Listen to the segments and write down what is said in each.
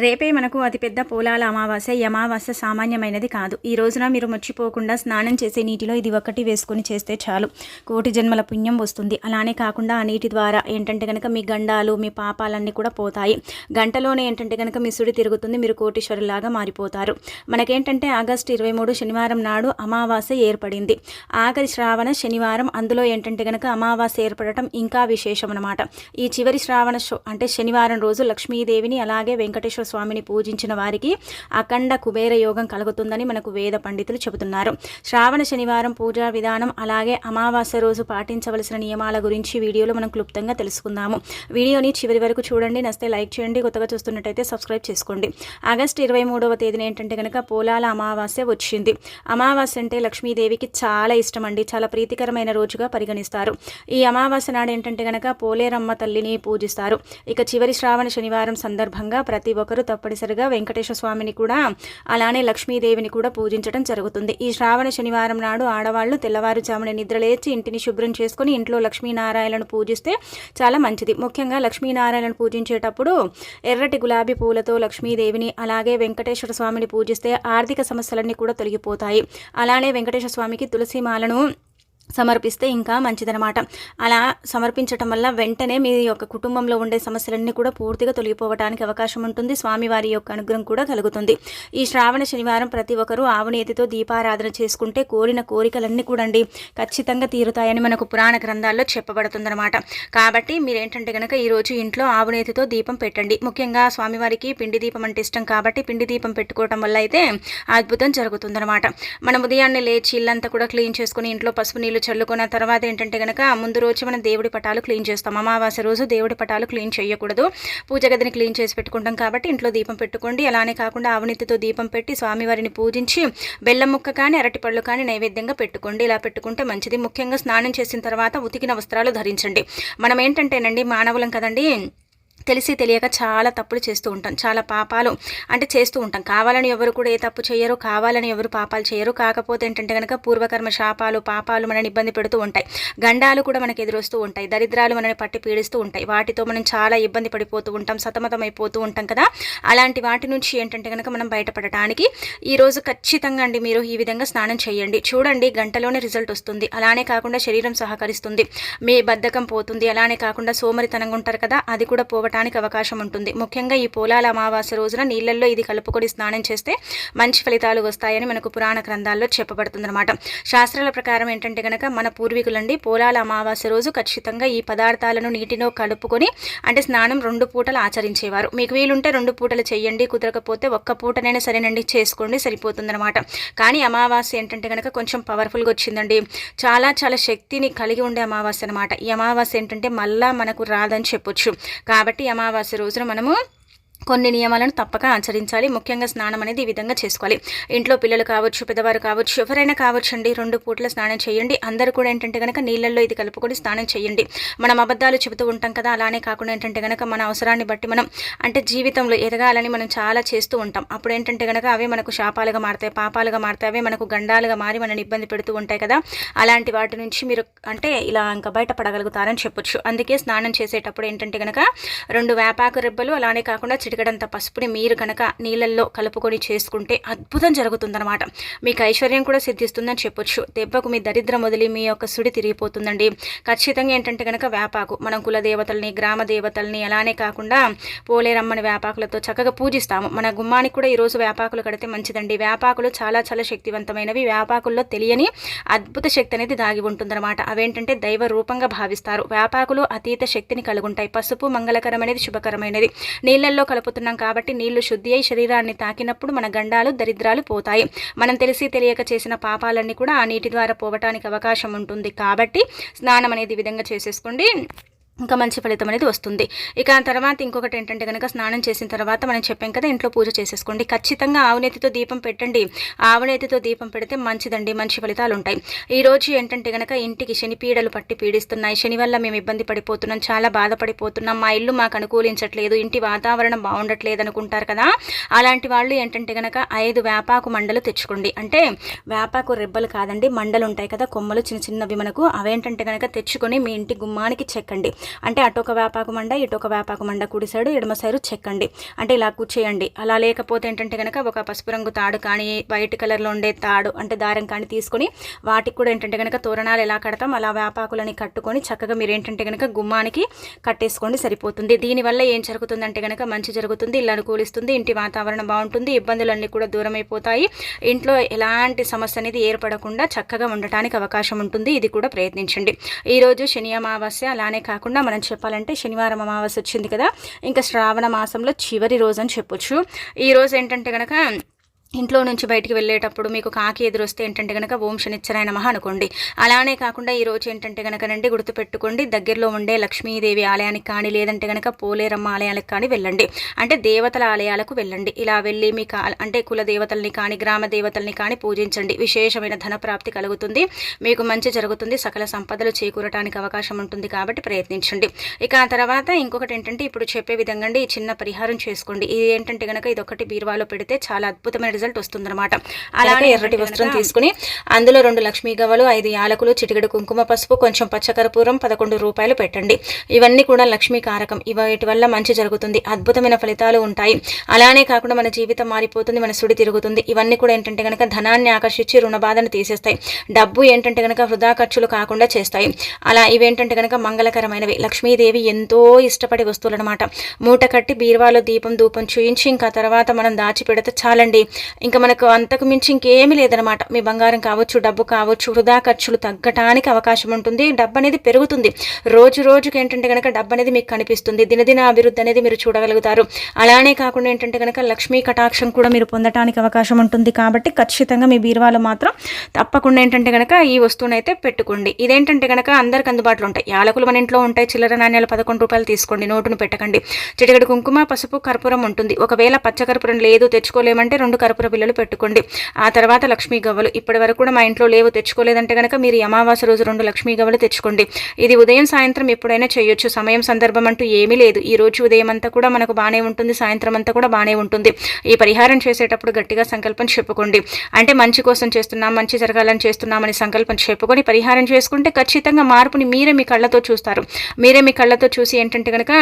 రేపే మనకు అతిపెద్ద పోలాల అమావాస్య ఈ అమావాస్య సామాన్యమైనది కాదు. ఈ రోజున మీరు మర్చిపోకుండా స్నానం చేసే నీటిలో ఇది ఒకటి వేసుకొని చేస్తే చాలు. కోటి జన్మల పుణ్యం వస్తుంది. అలానే కాకుండా ఆ నీటి ద్వారా ఏంటంటే కనుక మీ గండాలు మీ పాపాలన్నీ కూడా పోతాయి. గంటలోనే ఏంటంటే కనుక మీ సుడి తిరుగుతుంది మీరు కోటీశ్వరులాగా మారిపోతారు. మనకేంటంటే ఆగస్టు ఇరవై మూడు శనివారం నాడు అమావాస్య ఏర్పడింది. ఆఖరి శ్రావణ శనివారం అందులో ఏంటంటే కనుక అమావాస్య ఏర్పడటం ఇంకా విశేషం అనమాట ఈ చివరి శ్రావణ అంటే శనివారం రోజు లక్ష్మీదేవిని అలాగే వెంకటేశ్వర స్వామిని పూజించిన వారికి అఖండ కుబేర యోగం కలుగుతుందని మనకు వేద పండితులు చెబుతున్నారు. శ్రావణ శనివారం పూజా విధానం అలాగే అమావాస్య రోజు పాటించవలసిన నియమాల గురించి వీడియోలో మనం క్లుప్తంగా తెలుసుకుందాము. వీడియోని చివరి వరకు చూడండి. నస్తే లైక్ చేయండి. కొత్తగా చూస్తున్నట్టయితే సబ్స్క్రైబ్ చేసుకోండి. ఆగస్టు ఇరవై మూడవ తేదీన ఏంటంటే కనుక పోలాల అమావాస్య వచ్చింది. అమావాస్య అంటే లక్ష్మీదేవికి చాలా ఇష్టం అండి చాలా ప్రీతికరమైన రోజుగా పరిగణిస్తారు. ఈ అమావాస్య నాడు ఏంటంటే కనుక పోలేరమ్మ తల్లిని పూజిస్తారు. ఇక చివరి శ్రావణ శనివారం సందర్భంగా ప్రతి ఒక్క ఒక్కరూ తప్పనిసరిగా వెంకటేశ్వర స్వామిని కూడా అలానే లక్ష్మీదేవిని కూడా పూజించడం జరుగుతుంది. ఈ శ్రావణ శనివారం నాడు ఆడవాళ్ళు తెల్లవారుజామున నిద్రలేచి ఇంటిని శుభ్రం చేసుకుని ఇంట్లో లక్ష్మీనారాయణను పూజిస్తే చాలా మంచిది. ముఖ్యంగా లక్ష్మీనారాయణను పూజించేటప్పుడు ఎర్రటి గులాబీ పూలతో లక్ష్మీదేవిని అలాగే వెంకటేశ్వర స్వామిని పూజిస్తే ఆర్థిక సమస్యలన్నీ కూడా తొలగిపోతాయి. అలానే వెంకటేశ్వర స్వామికి తులసి మాలను సమర్పిస్తే ఇంకా మంచిదనమాట అలా సమర్పించటం వల్ల వెంటనే మీ యొక్క కుటుంబంలో ఉండే సమస్యలన్నీ కూడా పూర్తిగా తొలగిపోవడానికి అవకాశం ఉంటుంది. స్వామివారి యొక్క అనుగ్రహం కూడా కలుగుతుంది. ఈ శ్రావణ శనివారం ప్రతి ఒక్కరూ ఆవునేతితో దీపారాధన చేసుకుంటే కోరిన కోరికలన్నీ కూడా అండి ఖచ్చితంగా తీరుతాయని మనకు పురాణ గ్రంథాల్లో చెప్పబడుతుందన్నమాట. కాబట్టి మీరేంటంటే కనుక ఈరోజు ఇంట్లో ఆవునేతితో దీపం పెట్టండి. ముఖ్యంగా స్వామివారికి పిండి దీపం అంటే ఇష్టం కాబట్టి పిండి దీపం పెట్టుకోవటం వల్ల అయితే అద్భుతం జరుగుతుందన్నమాట. మనం ఉదయాన్నే లేచి ఇల్లంతా కూడా క్లీన్ చేసుకుని ఇంట్లో పసుపు నీళ్ళు చల్లుకున్న తర్వాత ఏంటంటే కనుక ముందు రోజు మనం దేవుడి పటాలు క్లీన్ చేస్తాం. అమావాస్య రోజు దేవుడి పటాలు క్లీన్ చేయకూడదు. పూజ గదిని క్లీన్ చేసి పెట్టుకుంటాం కాబట్టి ఇంట్లో దీపం పెట్టుకోండి. అలానే కాకుండా అవినీతితో దీపం పెట్టి స్వామివారిని పూజించి బెల్లం ముక్క కానీ అరటిపళ్ళు కానీ నైవేద్యంగా పెట్టుకోండి. ఇలా పెట్టుకుంటే మంచిది. ముఖ్యంగా స్నానం చేసిన తర్వాత ఉతికిన వస్త్రాలు ధరించండి. మనం ఏంటంటేనండి మానవులం కదండి తెలిసి తెలియక చాలా తప్పులు చేస్తూ ఉంటాం. చాలా పాపాలు అంటే చేస్తూ ఉంటాం. కావాలని ఎవరు కూడా ఏ తప్పు చేయరు. కావాలని ఎవరు పాపాలు చేయరు. కాకపోతే ఏంటంటే కనుక పూర్వకర్మ శాపాలు పాపాలు మనని ఇబ్బంది పెడుతూ ఉంటాయి. గండాలు కూడా మనకు ఎదురొస్తూ ఉంటాయి. దరిద్రాలు మనని పట్టి పీడిస్తూ ఉంటాయి. వాటితో మనం చాలా ఇబ్బంది పడిపోతూ ఉంటాం. సతమతం అయిపోతూ ఉంటాం కదా. అలాంటి వాటి నుంచి ఏంటంటే కనుక మనం బయటపడటానికి ఈరోజు ఖచ్చితంగా అండి మీరు ఈ విధంగా స్నానం చేయండి. చూడండి గంటలోనే రిజల్ట్ వస్తుంది. అలానే కాకుండా శరీరం సహకరిస్తుంది. మీ బద్ధకం పోతుంది. అలానే కాకుండా సోమరితనంగా ఉంటారు కదా. అది కూడా పోవడం పోవటానికి అవకాశం ఉంటుంది. ముఖ్యంగా ఈ పోలాల అమావాస్య రోజున నీళ్ళల్లో ఇది కలుపుకొని స్నానం చేస్తే మంచి ఫలితాలు వస్తాయని మనకు పురాణ గ్రంథాల్లో చెప్పబడుతుందన్నమాట. శాస్త్రాల ప్రకారం ఏంటంటే కనుక మన పూర్వీకులండి పోలాల అమావాస్య రోజు ఖచ్చితంగా ఈ పదార్థాలను నీటిలో కలుపుకొని అంటే స్నానం రెండు పూటలు ఆచరించేవారు. మీకు వీలుంటే రెండు పూటలు చేయండి కుదరకపోతే ఒక్క పూటనైనా సరేనండి చేసుకోండి సరిపోతుందన్నమాట. కానీ అమావాస్య ఏంటంటే కనుక కొంచెం పవర్ఫుల్గా వచ్చిందండి. చాలా చాలా శక్తిని కలిగి ఉండే అమావాస్య అనమాట ఈ అమావాస్య ఏంటంటే మళ్ళా మనకు రాదని చెప్పొచ్చు. కాబట్టి కాబట్టి అమావాస్య రోజున మనము కొన్ని నియమాలను తప్పక ఆచరించాలి. ముఖ్యంగా స్నానం అనేది ఈ విధంగా చేసుకోవాలి. ఇంట్లో పిల్లలు కావచ్చు పెద్దవారు కావచ్చు ఎవరైనా కావచ్చండి. రెండు పూట్ల స్నానం చేయండి. అందరూ కూడా ఏంటంటే కనుక నీళ్ళల్లో ఇది కలుపుకొని స్నానం చేయండి. మనం అబద్ధాలు చెబుతూ ఉంటాం కదా అలానే కాకుండా ఏంటంటే కనుక మన అవసరాన్ని బట్టి మనం అంటే జీవితంలో ఎదగాలని మనం చాలా చేస్తూ ఉంటాం. అప్పుడు ఏంటంటే కనుక అవే మనకు శాపాలుగా మారుతాయి పాపాలుగా మారుతాయి. అవే మనకు గండాలుగా మారి మనని ఇబ్బంది పెడుతూ ఉంటాయి కదా. అలాంటి వాటి నుంచి మీరు అంటే ఇలా ఇంకా బయటపడగలుగుతారని చెప్పొచ్చు. అందుకే స్నానం చేసేటప్పుడు ఏంటంటే కనుక రెండు వేపాకు రెబ్బలు అలానే కాకుండా చిటికడంత పసుపుని మీరు కనుక నీళ్ళల్లో కలుపుకొని చేసుకుంటే అద్భుతం జరుగుతుందన్నమాట. మీకు ఐశ్వర్యం కూడా సిద్ధిస్తుందని చెప్పొచ్చు. దెబ్బకు మీ దరిద్రం వదిలి మీ యొక్క సుడి తిరిగిపోతుందండి. ఖచ్చితంగా ఏంటంటే కనుక వేపాకు మనం కుల దేవతల్ని గ్రామ దేవతల్ని అలానే కాకుండా పోలేరమ్మని వేపాకులతో చక్కగా పూజిస్తాము. మన గుమ్మానికి కూడా ఈరోజు వేపాకులు కడితే మంచిదండి. వేపాకులు చాలా చాలా శక్తివంతమైనవి. వేపాకుల్లో తెలియని అద్భుత శక్తి అనేది దాగి ఉంటుందన్నమాట. అవేంటంటే దైవ రూపంగా భావిస్తారు. వేపాకులు అతీత శక్తిని కలుగుంటాయి. పసుపు మంగళకరమైనది శుభకరమైనది. నీళ్ళల్లో కలుపుతున్నాం కాబట్టి నీళ్ళు శుద్ధి అయి శరీరాన్ని తాకినప్పుడు మన గండాలు దరిద్రాలు పోతాయి. మనం తెలిసి తెలియక చేసిన పాపాలన్నీ కూడా ఆ నీటి ద్వారా పోవటానికి అవకాశం ఉంటుంది. కాబట్టి స్నానం అనేది విధంగా చేసేసుకోండి. ఇంకా మంచి ఫలితం అనేది వస్తుంది. ఇక తర్వాత ఇంకొకటి ఏంటంటే కనుక స్నానం చేసిన తర్వాత మనం చెప్పాం కదా ఇంట్లో పూజ చేసేసుకోండి. ఖచ్చితంగా ఆవునేతితో దీపం పెట్టండి. ఆవునేతితో దీపం పెడితే మంచిదండి మంచి ఫలితాలు ఉంటాయి. ఈరోజు ఏంటంటే కనుక ఇంటికి శని పీడలు పట్టి పీడిస్తున్నాయి. శని వల్ల మేము ఇబ్బంది పడిపోతున్నాం చాలా బాధపడిపోతున్నాం. మా ఇల్లు మాకు అనుకూలించట్లేదు ఇంటి వాతావరణం బాగుండట్లేదు అనుకుంటారు కదా. అలాంటి వాళ్ళు ఏంటంటే కనుక ఐదు వేపాకు మండలు తెచ్చుకోండి. అంటే వేపాకు రెబ్బలు కాదండి మండలు ఉంటాయి కదా. కొమ్మలు చిన్న చిన్నవి మనకు అవేంటంటే కనుక తెచ్చుకొని మీ ఇంటి గుమ్మానికి చెక్కండి. అంటే అటు ఒక వేపాకు మండ ఇటు ఒక వేపాకు మండ కుడి సైడు ఎడమ సైడు చెక్కండి. అంటే ఇలా కూర్చేయండి. అలా లేకపోతే ఏంటంటే కనుక ఒక పసుపు రంగు తాడు కానీ వైట్ కలర్లో ఉండే తాడు అంటే దారం కానీ తీసుకొని వాటికి కూడా ఏంటంటే కనుక తోరణాలు ఎలా కడతాం అలా వేపాకులని కట్టుకొని చక్కగా మీరు ఏంటంటే కనుక గుమ్మానికి కట్టేసుకోండి సరిపోతుంది. దీనివల్ల ఏం జరుగుతుందంటే కనుక మంచి జరుగుతుంది ఇల్లు అనుకూలిస్తుంది ఇంటి వాతావరణం బాగుంటుంది ఇబ్బందులన్నీ కూడా దూరం అయిపోతాయి ఇంట్లో ఎలాంటి సమస్య అనేది ఏర్పడకుండా చక్కగా ఉండటానికి అవకాశం ఉంటుంది. ఇది కూడా ప్రయత్నించండి. ఈరోజు శని అమావాస్య అలానే కాకుండా మనం చెప్పాలంటే శనివారం అమావాస్య వచ్చింది కదా. ఇంకా శ్రావణ మాసంలో చివరి రోజు అని చెప్పొచ్చు. ఈరోజు ఏంటంటే కనుక ఇంట్లో నుంచి బయటికి వెళ్ళేటప్పుడు మీకు కాకి ఎదురొస్తే ఏంటంటే కనుక ఓం శనిచ్చరాయ మహా అనుకోండి. అలానే కాకుండా ఈ రోజు ఏంటంటే కనుక రండి గుర్తుపెట్టుకోండి దగ్గరలో ఉండే లక్ష్మీదేవి ఆలయానికి కానీ లేదంటే కనుక పోలేరమ్మ ఆలయాలకు కానీ వెళ్ళండి. అంటే దేవతల ఆలయాలకు వెళ్ళండి. ఇలా వెళ్ళి మీ అంటే కుల దేవతల్ని కానీ గ్రామ దేవతల్ని కానీ పూజించండి. విశేషమైన ధన ప్రాప్తి కలుగుతుంది. మీకు మంచి జరుగుతుంది. సకల సంపదలు చేకూరటానికి అవకాశం ఉంటుంది కాబట్టి ప్రయత్నించండి. ఇక ఆ తర్వాత ఇంకొకటి ఏంటంటే ఇప్పుడు చెప్పే విధంగా ఈ చిన్న పరిహారం చేసుకోండి. ఇది ఏంటంటే కనుక ఇది ఒకటి బీరువాలో పెడితే చాలా అద్భుతమైన రిజల్ట్ వస్తుందన్నమాట. అలాగే ఎర్రటి వస్త్రం తీసుకుని అందులో రెండు లక్ష్మీ గవ్వలు ఐదు యాలకులు చిటికెడు కుంకుమ పసుపు కొంచెం పచ్చకర్పూరం పదకొండు రూపాయలు పెట్టండి. ఇవన్నీ కూడా లక్ష్మీ కారకం. వీటి వల్ల మంచి జరుగుతుంది. అద్భుతమైన ఫలితాలు ఉంటాయి. అలానే కాకుండా మన జీవితం మారిపోతుంది మన సుడి తిరుగుతుంది. ఇవన్నీ కూడా ఏంటంటే కనుక ధనాన్ని ఆకర్షించి రుణ బాధను తీసేస్తాయి. డబ్బు ఏంటంటే కనుక వృధా ఖర్చులు కాకుండా చేస్తాయి. అలా ఇవేంటంటే కనుక మంగళకరమైనవి. లక్ష్మీదేవి ఎంతో ఇష్టపడే వస్తువులు అనమాట మూట కట్టి బీరువాలో దీపం ధూపం చూయించి ఇంకా తర్వాత మనం దాచి పెడితే చాలండి. ఇంకా మనకు అంతకు మించి ఇంకేమీ లేదనమాట మీ బంగారం కావచ్చు డబ్బు కావచ్చు వృధా ఖర్చులు తగ్గటానికి అవకాశం ఉంటుంది. డబ్బు అనేది పెరుగుతుంది. రోజు రోజుకి ఏంటంటే కనుక డబ్బు అనేది మీకు కనిపిస్తుంది. దినదిన అభివృద్ధి అనేది మీరు చూడగలుగుతారు. అలానే కాకుండా ఏంటంటే కనుక లక్ష్మీ కటాక్షం కూడా మీరు పొందటానికి అవకాశం ఉంటుంది. కాబట్టి ఖచ్చితంగా మీ బీరువాలో మాత్రం తప్పకుండా ఏంటంటే కనుక ఈ వస్తువుని అయితే పెట్టుకోండి. ఇదేంటంటే కనుక అందరికి అందుబాటులో ఉంటాయి. యాలకులు మన ఇంట్లో ఉంటాయి. చిల్లర నాణ్యాలు పదకొండు రూపాయలు తీసుకోండి. నోటును పెట్టకండి. చిటికడి కుంకుమ పసుపు కర్పూరం ఉంటుంది. ఒకవేళ పచ్చ కర్పూరం లేదు తెచ్చుకోలేమంటే రెండు కర్పూరం పిల్లలు పెట్టుకోండి. ఆ తర్వాత లక్ష్మీ గవ్వలు. ఇప్పటి వరకు కూడా మా ఇంట్లో లేవు. తెచ్చుకోలేదంటే కనుక మీరు అమావాస్య రోజు రెండు లక్ష్మీ గవ్వలు తెచ్చుకోండి. ఇది ఉదయం సాయంత్రం ఎప్పుడైనా చేయొచ్చు. సమయం సందర్భం అంటూ ఏమీ లేదు. ఈ రోజు ఉదయం అంతా కూడా మనకు బాగానే ఉంటుంది. సాయంత్రం అంతా కూడా బాగానే ఉంటుంది. ఈ పరిహారం చేసేటప్పుడు గట్టిగా సంకల్పం చెప్పుకోండి. అంటే మంచి కోసం చేస్తున్నాం మంచి జరగాలని చేస్తున్నామని సంకల్పం చెప్పుకొని పరిహారం చేసుకుంటే ఖచ్చితంగా మార్పుని మీరే మీ కళ్ళతో చూస్తారు. మీరే మీ కళ్ళతో చూసి ఏంటంటే కనుక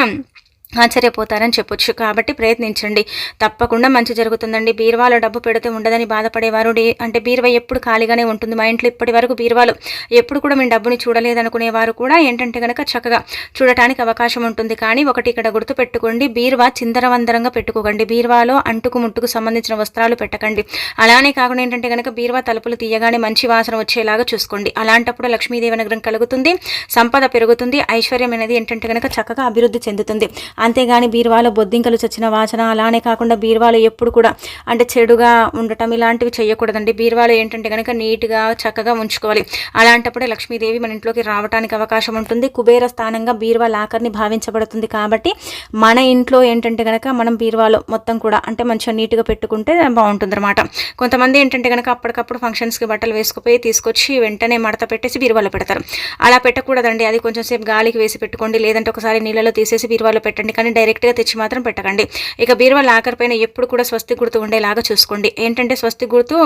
ఆశ్చర్యపోతారని చెప్పొచ్చు. కాబట్టి ప్రయత్నించండి. తప్పకుండా మంచి జరుగుతుందండి. బీరువాలో డబ్బు పెడితే ఉండదని బాధపడేవారు అంటే బీరువా ఎప్పుడు ఖాళీగానే ఉంటుంది. మా ఇంట్లో ఇప్పటి వరకు బీరువాలు ఎప్పుడు కూడా మేము డబ్బుని చూడలేదనుకునేవారు కూడా ఏంటంటే కనుక చక్కగా చూడటానికి అవకాశం ఉంటుంది. కానీ ఒకటి ఇక్కడ గుర్తు పెట్టుకోండి బీరువా చిందరవందరంగా పెట్టుకోకండి. బీరువాలో అంటుకు ముట్టుకు సంబంధించిన వస్త్రాలు పెట్టకండి. అలానే కాకుండా ఏంటంటే కనుక బీరువా తలుపులు తీయగానే మంచి వాసన వచ్చేలాగా చూసుకోండి. అలాంటప్పుడు లక్ష్మీదేవి అనుగ్రహం కలుగుతుంది. సంపద పెరుగుతుంది. ఐశ్వర్యం అనేది ఏంటంటే కనుక చక్కగా అభివృద్ధి చెందుతుంది. అంతేగాని బీరువాలో బొద్దింకలు చచ్చిన వాసన అలానే కాకుండా బీరువాలో ఎప్పుడు కూడా అంటే చెడుగా ఉండటం ఇలాంటివి చేయకూడదండి. బీరువాలో ఏంటంటే కనుక నీట్గా చక్కగా ఉంచుకోవాలి. అలాంటప్పుడే లక్ష్మీదేవి మన ఇంట్లోకి రావడానికి అవకాశం ఉంటుంది. కుబేర స్థానంగా బీరువా లాకర్ని భావించబడుతుంది కాబట్టి మన ఇంట్లో ఏంటంటే కనుక మనం బీరువాలో మొత్తం కూడా అంటే మంచిగా నీట్గా పెట్టుకుంటే బాగుంటుంది అనమాట కొంతమంది ఏంటంటే కనుక అప్పటికప్పుడు ఫంక్షన్స్కి బట్టలు వేసుకుపోయి తీసుకొచ్చి వెంటనే మడత పెట్టేసి బీరువాలో పెడతారు. అలా పెట్టకూడదండి. అది కొంచెం సేపు గాలికి వేసి పెట్టుకోండి. లేదంటే ఒకసారి నీళ్ళలో తీసేసి బీరువాలో పెట్టండి. పెట్టండి కానీ డైరెక్ట్గా తెచ్చి మాత్రం పెట్టకండి. ఇక బీరువా లాకర్ పైన ఎప్పుడు కూడా స్వస్తి గుర్తు ఉండేలాగా చూసుకోండి. ఏంటంటే స్వస్తి గుర్తు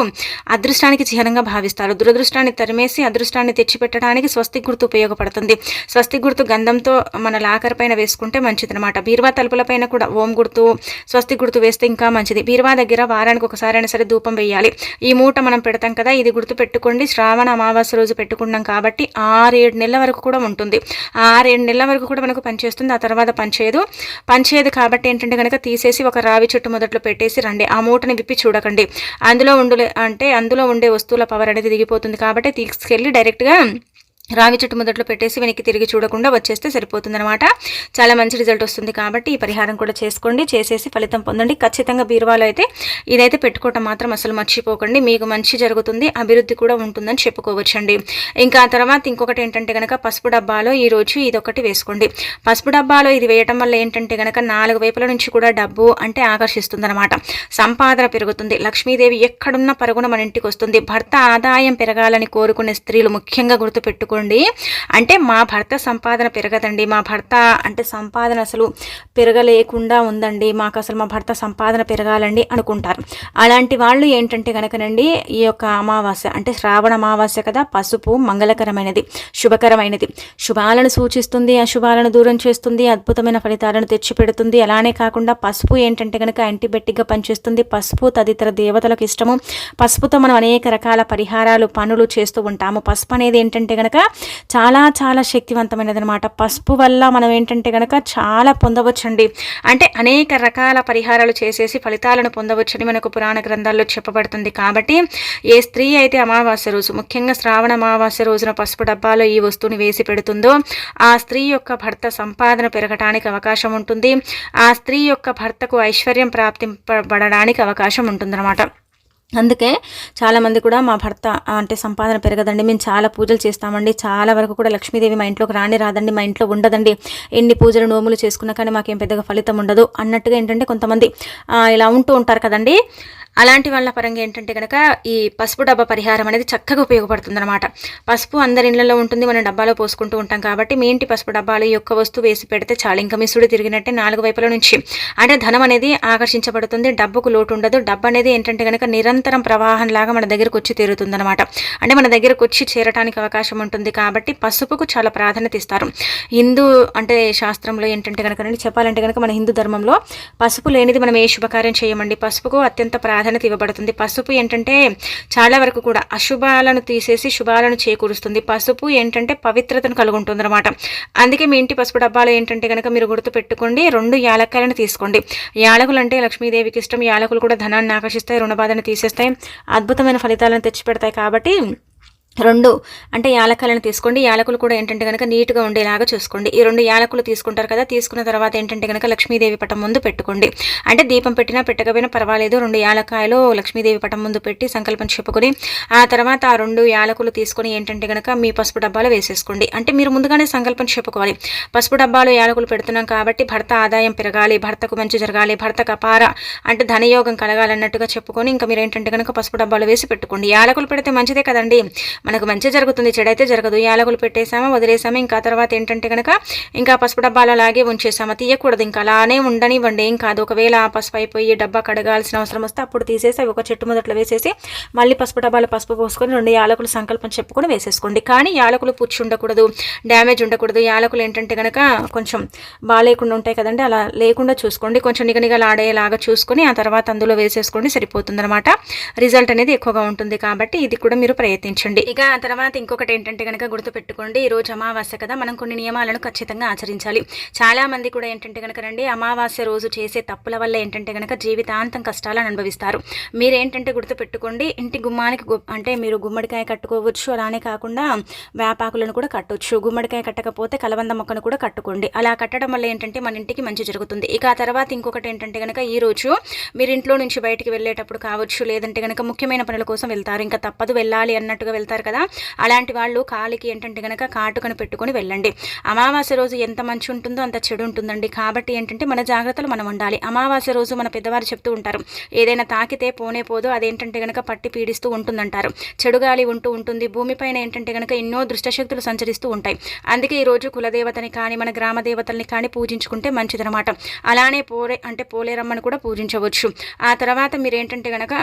అదృష్టానికి చిహ్నంగా భావిస్తారు. దురదృష్టాన్ని తరిమేసి అదృష్టాన్ని తెచ్చి పెట్టడానికి స్వస్తి గుర్తు ఉపయోగపడుతుంది. స్వస్తి గుర్తు గంధంతో మన లాకర్ పైన వేసుకుంటే మంచిదనమాట బీరువా తలుపుల పైన కూడా ఓం గుర్తు స్వస్తి గుర్తు వేస్తే ఇంకా మంచిది. బీరువా దగ్గర వారానికి ఒకసారి అయినా సరే ధూపం వేయాలి. ఈ మూట మనం పెడతాం కదా ఇది గుర్తు పెట్టుకోండి. శ్రావణ అమావాస్య రోజు పెట్టుకున్నాం కాబట్టి ఆరేడు నెలల వరకు కూడా ఉంటుంది. ఆరేడు నెలల వరకు కూడా మనకు పనిచేస్తుంది. ఆ తర్వాత పనిచేయదు. పంచేది కాబట్టి ఏంటంటే కనుక తీసేసి ఒక రావి చెట్టు మొదట్లో పెట్టేసి రండి. ఆ మూటని విప్పి చూడకండి. అందులో ఉండలే అంటే అందులో ఉండే వస్తువుల పవర్ అనేది దిగిపోతుంది కాబట్టి తీసుకెళ్ళి డైరెక్ట్గా రావి చెట్టు మొదట్లో పెట్టేసి వెనక్కి తిరిగి చూడకుండా వచ్చేస్తే సరిపోతుందనమాట చాలా మంచి రిజల్ట్ వస్తుంది కాబట్టి ఈ పరిహారం కూడా చేసుకోండి చేసేసి ఫలితం పొందండి. ఖచ్చితంగా బీరువాలో అయితే ఇదైతే పెట్టుకోవటం మాత్రం అసలు మర్చిపోకండి. మీకు మంచి జరుగుతుంది అభివృద్ధి కూడా ఉంటుందని చెప్పుకోవచ్చండి. ఇంకా తర్వాత ఇంకొకటి ఏంటంటే కనుక పసుపు డబ్బాలో ఈ రోజు ఇది ఒకటి వేసుకోండి. పసుపు డబ్బాలో ఇది వేయటం వల్ల ఏంటంటే కనుక నాలుగు వైపుల నుంచి కూడా డబ్బు అంటే ఆకర్షిస్తుంది అనమాట సంపాదన పెరుగుతుంది. లక్ష్మీదేవి ఎక్కడున్న పరుగున మన ఇంటికి వస్తుంది. భర్త ఆదాయం పెరగాలని కోరుకునే స్త్రీలు ముఖ్యంగా గుర్తుపెట్టుకుని అనుకోండి. అంటే మా భర్త సంపాదన పెరగదండి. మా భర్త అంటే సంపాదన అసలు పెరగలేకుండా ఉందండి. మాకు అసలు మా భర్త సంపాదన పెరగాలండి అనుకుంటారు. అలాంటి వాళ్ళు ఏంటంటే కనుకనండి ఈ యొక్క అమావాస్య అంటే శ్రావణ అమావాస్య కదా పసుపు మంగళకరమైనది శుభకరమైనది. శుభాలను సూచిస్తుంది అశుభాలను దూరం చేస్తుంది అద్భుతమైన ఫలితాలను తెచ్చిపెడుతుంది. అలానే కాకుండా పసుపు ఏంటంటే కనుక యాంటీబయాటిక్గా పనిచేస్తుంది. పసుపు తదితర దేవతలకు ఇష్టము. పసుపుతో మనం అనేక రకాల పరిహారాలు పనులు చేస్తూ ఉంటాము. పసుపు అనేది ఏంటంటే కనుక చాలా చాలా శక్తివంతమైనది అనమాట పసుపు వల్ల మనం ఏంటంటే కనుక చాలా పొందవచ్చండి. అంటే అనేక రకాల పరిహారాలు చేసేసి ఫలితాలను పొందవచ్చని మనకు పురాణ గ్రంథాల్లో చెప్పబడుతుంది. కాబట్టి ఏ స్త్రీ అయితే అమావాస్య రోజు ముఖ్యంగా శ్రావణ అమావాస్య రోజున పసుపు డబ్బాలో ఈ వస్తువుని వేసి పెడుతుందో ఆ స్త్రీ యొక్క భర్త సంపాదన పెరగటానికి అవకాశం ఉంటుంది. ఆ స్త్రీ యొక్క భర్తకు ఐశ్వర్యం ప్రాప్తింపబడడానికి అవకాశం ఉంటుందన్నమాట. అందుకే చాలామంది కూడా మా భర్త అంటే సంపాదన పెరగదండి. మేము చాలా పూజలు చేస్తామండి. చాలా వరకు కూడా లక్ష్మీదేవి మా ఇంట్లోకి రాని రాదండి. మా ఇంట్లో ఉండదండి. ఎన్ని పూజలు నోములు చేసుకున్నా కానీ మాకేం పెద్దగా ఫలితం ఉండదు. అన్నట్టుగా ఏంటంటే కొంతమంది ఇలా ఉంటూ ఉంటారు కదండి. అలాంటి వాళ్ళ పరంగా ఏంటంటే కనుక ఈ పసుపు డబ్బా పరిహారం అనేది చక్కగా ఉపయోగపడుతుంది అనమాట పసుపు అందరి ఇళ్ళలో ఉంటుంది. మనం డబ్బాలో పోసుకుంటూ ఉంటాం కాబట్టి మీ ఇంటి పసుపు డబ్బాలు యొక్క వస్తువు వేసి పెడితే చాలా. ఇంకా మిసుడు తిరిగినట్టే నాలుగు వైపుల నుంచి. అంటే ధనం అనేది ఆకర్షించబడుతుంది. డబ్బుకు లోటు ఉండదు. డబ్బు అనేది ఏంటంటే కనుక నిరంతరం ప్రవాహం లాగా మన దగ్గరకు వచ్చి తీరుతుందనమాట అంటే మన దగ్గరకు వచ్చి చేరటానికి అవకాశం ఉంటుంది కాబట్టి పసుపుకు చాలా ప్రాధాన్యత ఇస్తారు. హిందూ అంటే శాస్త్రంలో ఏంటంటే కనుక చెప్పాలంటే కనుక మన హిందూ ధర్మంలో పసుపు లేనిది మనం ఏ శుభకార్యం చేయమండి? పసుపుకు అత్యంత ప్రాధాన్యత ఇవ్వబడుతుంది. పసుపు ఏంటంటే చాలా వరకు కూడా అశుభాలను తీసేసి శుభాలను చేకూరుస్తుంది. పసుపు ఏంటంటే పవిత్రతను కలుగుంటుంది అనమాట అందుకే మీ ఇంటి పసుపు డబ్బాలు ఏంటంటే కనుక మీరు గుర్తు పెట్టుకోండి రెండు యాలక్కాయలను తీసుకోండి. యాలకులు అంటే లక్ష్మీదేవికి ఇష్టం. యాలకులు కూడా ధనాన్ని ఆకర్షిస్తాయి రుణబాధను తీసేస్తాయి. అద్భుతమైన ఫలితాలను తెచ్చిపెడతాయి కాబట్టి రెండు అంటే యాలకులను తీసుకోండి. యాలకులు కూడా ఏంటంటే కనుక నీట్గా ఉండేలాగా చూసుకోండి. ఈ రెండు యాలకులు తీసుకుంటారు కదా తీసుకున్న తర్వాత ఏంటంటే కనుక లక్ష్మీదేవి పటం ముందు పెట్టుకోండి. అంటే దీపం పెట్టినా పెట్టకపోయినా పర్వాలేదు. రెండు యాలకాయలు లక్ష్మీదేవి పటం ముందు పెట్టి సంకల్పం చెప్పుకొని ఆ తర్వాత ఆ రెండు యాలకులు తీసుకొని ఏంటంటే కనుక మీ పసుపు డబ్బాలో వేసేసుకోండి. అంటే మీరు ముందుగానే సంకల్పం చెప్పుకోవాలి. పసుపు డబ్బాలో యాలకులు పెడుతున్నాం కాబట్టి భర్త ఆదాయం పెరగాలి భర్తకు మంచి జరగాలి భర్తకు అపార అంటే ధనయోగం కలగాలన్నట్టుగా చెప్పుకొని ఇంకా మీరు ఏంటంటే కనుక పసుపు డబ్బాలో వేసి పెట్టుకోండి. యాలకులు పెడితే మంచిదే కదండి. మనకు మంచి జరుగుతుంది చెడైతే జరగదు. యాలకులు పెట్టేసామా వదిలేసామా ఇంకా తర్వాత ఏంటంటే కనుక ఇంకా పసుపు డబ్బాలు అలాగే ఉంచేసామా తీయకూడదు. ఇంకా అలానే ఉండనివ్వండి. ఏం కాదు. ఒకవేళ ఆ పసుపు అయిపోయి డబ్బా కడగాల్సిన అవసరం వస్తే అప్పుడు తీసేసి అవి ఒక చెట్టు మొదట్లో వేసేసి మళ్ళీ పసుపు డబ్బాలు పసుపు పోసుకొని రెండు యాలకులు సంకల్పం చెప్పుకొని వేసేసుకోండి. కానీ యాలకులు పుచ్చి ఉండకూడదు. డ్యామేజ్ ఉండకూడదు. యాలకులు ఏంటంటే కనుక కొంచెం బాగాలేకుండా ఉంటాయి కదండి. అలా లేకుండా చూసుకోండి. కొంచెం నిగనిగలాడేలాగా చూసుకొని ఆ తర్వాత అందులో వేసేసుకోండి. సరిపోతుంది అనమాట రిజల్ట్ అనేది ఎక్కువగా ఉంటుంది కాబట్టి ఇది కూడా మీరు ప్రయత్నించండి. ఇక తర్వాత ఇంకొకటి ఏంటంటే కనుక గుర్తుపెట్టుకోండి ఈరోజు అమావాస్య కదా మనం కొన్ని నియమాలను ఖచ్చితంగా ఆచరించాలి. చాలామంది కూడా ఏంటంటే కనుక రండి అమావాస్య రోజు చేసే తప్పుల వల్ల ఏంటంటే కనుక జీవితాంతం కష్టాలను అనుభవిస్తారు. మీరేంటంటే గుర్తుపెట్టుకోండి ఇంటి గుమ్మానికి అంటే మీరు గుమ్మడికాయ కట్టుకోవచ్చు అలానే కాకుండా వేపాకులను కూడా కట్టవచ్చు గుమ్మడికాయ కట్టకపోతే కలవంద మొక్కను కూడా కట్టుకోండి. అలా కట్టడం వల్ల ఏంటంటే మన ఇంటికి మంచి జరుగుతుంది. ఇక ఆ తర్వాత ఇంకొకటి ఏంటంటే కనుక ఈ రోజు మీరు ఇంట్లో నుంచి బయటికి వెళ్ళేటప్పుడు కావచ్చు లేదంటే కనుక ముఖ్యమైన పనుల కోసం వెళ్తారు. ఇంకా తప్పదు వెళ్ళాలి అన్నట్టుగా వెళ్తారు కదా. అలాంటి వాళ్ళు కాలికి ఏంటంటే కనుక కాటుకను పెట్టుకొని వెళ్ళండి. అమావాస్య రోజు ఎంత మంచి ఉంటుందో అంత చెడు ఉంటుందండి. కాబట్టి ఏంటంటే మన జాగ్రత్తలు మనం ఉండాలి. అమావాస్య రోజు మన పెద్దవారు చెప్తూ ఉంటారు ఏదైనా తాకితే పోనే పోదు అదేంటంటే కనుక పట్టి పీడిస్తూ ఉంటుందంటారు. చెడు గాలి ఉంటూ ఉంటుంది భూమిపైన ఏంటంటే కనుక ఎన్నో దుష్టశక్తులు సంచరిస్తూ ఉంటాయి. అందుకే ఈరోజు కులదేవతని కానీ మన గ్రామ దేవతల్ని కానీ పూజించుకుంటే మంచిదనమాట అలానే పోలే అంటే పోలేరమ్మను కూడా పూజించవచ్చు. ఆ తర్వాత మీరేంటంటే కనుక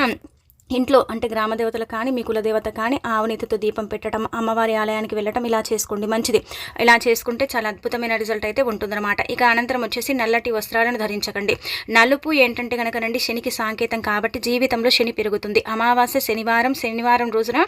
ఇంట్లో అంటే గ్రామ దేవతలు కానీ మీ కులదేవత కానీ ఆవునీతితో దీపం పెట్టడం అమ్మవారి ఆలయానికి వెళ్ళటం ఇలా చేసుకోండి. మంచిది. ఇలా చేసుకుంటే చాలా అద్భుతమైన రిజల్ట్ అయితే ఉంటుందన్నమాట. ఇక అనంతరం వచ్చేసి నల్లటి వస్త్రాలను ధరించకండి. నలుపు ఏంటంటే కనుక రండి శనికి సాంకేతం కాబట్టి జీవితంలో శని పెరుగుతుంది. అమావాస్య శనివారం శనివారం రోజున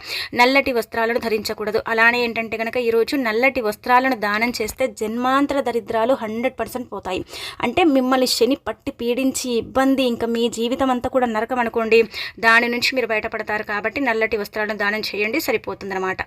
నల్లటి వస్త్రాలను ధరించకూడదు. అలానే ఏంటంటే కనుక ఈరోజు నల్లటి వస్త్రాలను దానం చేస్తే జన్మాంతర దరిద్రాలు హండ్రెడ్ పర్సెంట్ పోతాయి. అంటే మిమ్మల్ని శని పట్టి పీడించి ఇబ్బంది ఇంకా మీ జీవితం అంతా కూడా నరకం అనుకోండి దాని నుంచి మీరు బయటపడతారు కాబట్టి నల్లటి వస్త్రాలను దానం చేయండి సరిపోతుందన్నమాట.